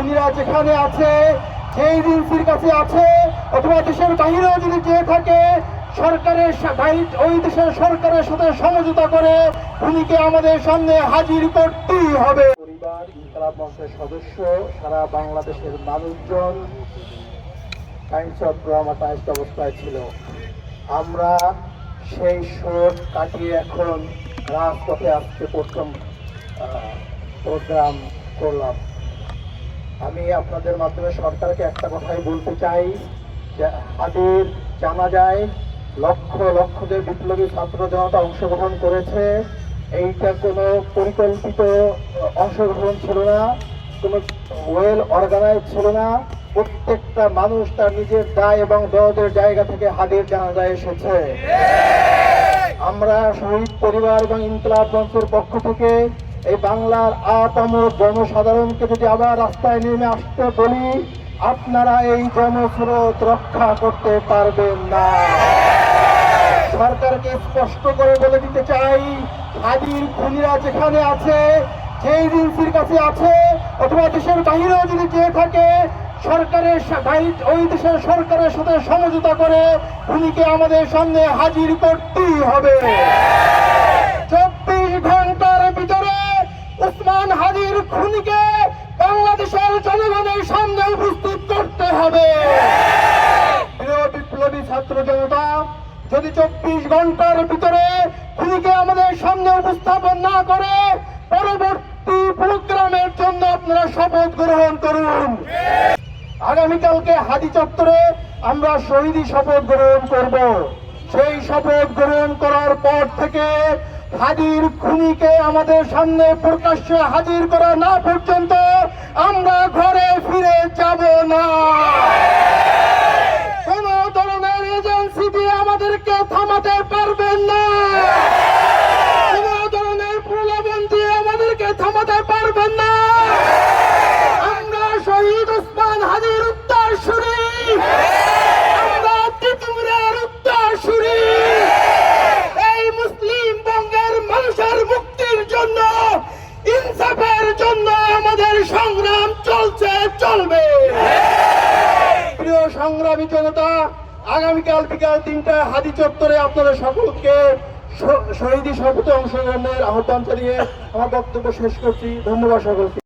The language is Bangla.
খুনিরা যেখানে আছে যে এজেন্সির কাছে আছে, অথবা দেশের বাহিরেও যদি যেয়ে থাকে, সরকারের ওই দেশের সরকারের সাথে সমঝোতা করে খুনিকে আমাদের সামনে হাজির করতেই হবে। পরিবার সদস্য, সারা বাংলাদেশের মানুষজন অবস্থায় ছিল। আমরা সেই এখন প্রথম প্রোগ্রাম করলাম। আমি আপনাদের মাধ্যমে সরকারকে একটা কথাই বলতে চাই যে হাদির জানা যায় লক্ষ লক্ষ যে বিপ্লবী ছাত্র জনতা অংশগ্রহণ করেছে এইটা কোনো পরিকল্পিত অংশগ্রহণ ছিল না কোনো ওয়েল অর্গানাইজ ছিল না। প্রত্যেকটা মানুষ তার নিজের দায় এবং দরদের জায়গা থেকে হাদির জানাজায় এসেছে। আমরা শহীদ পরিবার এবং ইনকলাব মঞ্চের পক্ষ থেকে এই বাংলার আপাম জনসাধারণকে যদি আবার রাস্তায় নেমে আসতে বলি, আপনারা এই জনস্রোত রক্ষা করতে পারবেন না। সরকারকে স্পষ্ট করে বলে দিতে চাই হাজির খুনিরা যেখানে আছে যে এজেন্সির কাছে আছে, অথবা দেশের বাহিরেও যদি যেয়ে থাকে, সরকারের ওই দেশের সরকারের সাথে সমঝোতা করে খুনিকে আমাদের সামনে হাজির করতেই হবে। চব্বিশ উসমান হাজির খুনিকে বাংলাদেশের জনগণের সামনে উপস্থিত করতে হবে। বিপ্লবী ছাত্র জনতা, যদি চব্বিশ ঘণ্টার ভিতরে খুনিকে আমাদের সামনে উপস্থাপন না করে, পরবর্তী প্রোগ্রামের জন্য আপনারা শপথ গ্রহণ করুন। আগামীকালকে হাদি চত্বরে আমরা শহীদী শপথ গ্রহণ করব। সেই শপথ গ্রহণ করার পর থেকে হাজির খুনিকে আমাদের সামনে প্রকাশ্যে হাজির করা না পর্যন্ত আমরা ঘরে ফিরে যাব না। সংগ্রামী জনতা, আগামীকাল বিকাল তিনটায় হাদি চত্বরে আপনাদের সকলকে শহীদ শপথে অংশগ্রহণের আহ্বান জানিয়ে আমার বক্তব্য শেষ করছি। ধন্যবাদ সকলকে।